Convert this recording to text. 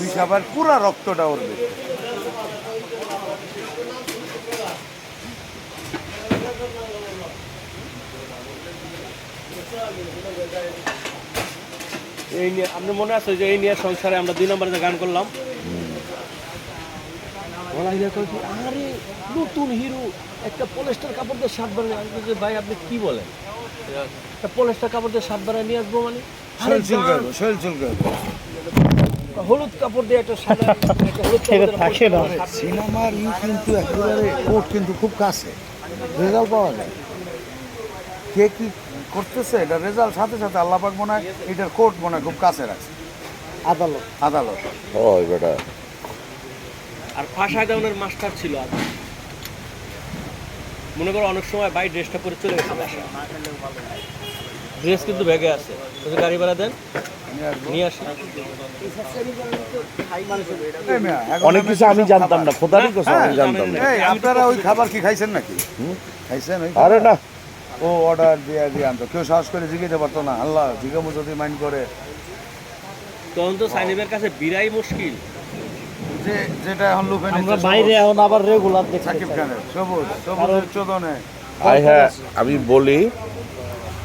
মিশাবার পুরা রক্তটা উঠবে এই নিয়ে আপনার মনে আছে যে এই নিয়ে সংসারে আমরা দুই নম্বরে গান করলাম? বলা আরে নতুন হিরো একটা পলেস্টার কাপড় দিয়ে বানিয়ে আমি বলছি, ভাই আপনি কি বলেন? একটা পলেস্টার কাপড় দিয়ে শার্ট বানিয়ে নিয়ে আসব মানে? শৈল চুল শৈল চুল করব। হলুদ কাপড় দিয়ে একটা সাদা একটা হলুদ কাপড় থাকে না। সিনেমার ই কিন্তু একেবারে কোর্ট কিন্তু খুব কাছে। রেজাল্ট পাওয়া যায়। কে কি করতেছে এটা রেজাল্ট? সাথে সাথে আল্লাপাক মনে হয় এটার কোর্ট মনে হয় খুব কাছে রাখছে আদালত। আদালত। ওই বেটা। আর ফাঁসায় দেওয়ানোর মাস্টার ছিল আর মনে করো অনেক সময় বাই ড্রেসটা পরে চলে গেছে ড্রেস কিন্তু ব্যাগে আছে। গাড়ি ভাড়া দেন। নিয়ে আসি। অনেক কিছু আমি জানতাম না খোদারই কথা আমি হ্যাঁ, জানতাম না। আপনারা ওই খাবার কি খাইছেন নাকি? খাইছেন ওই? আরে না। ও অর্ডার দিয়ে দিয়ে আনতো। কেউ সাহস করে জিজ্ঞেতে পারতো না। আল্লাহ জিজ্ঞামু যদি মাইন্ড করে। তখন তো সাইনিবের কাছে বিরাই মুশকিল। যে যেটা এখন লুফে আমরা বাইরে এখন আবার রেগুলার সাকিব। খানের সবুজ সবুজের চোদনে। হ্যাঁ আমি বলি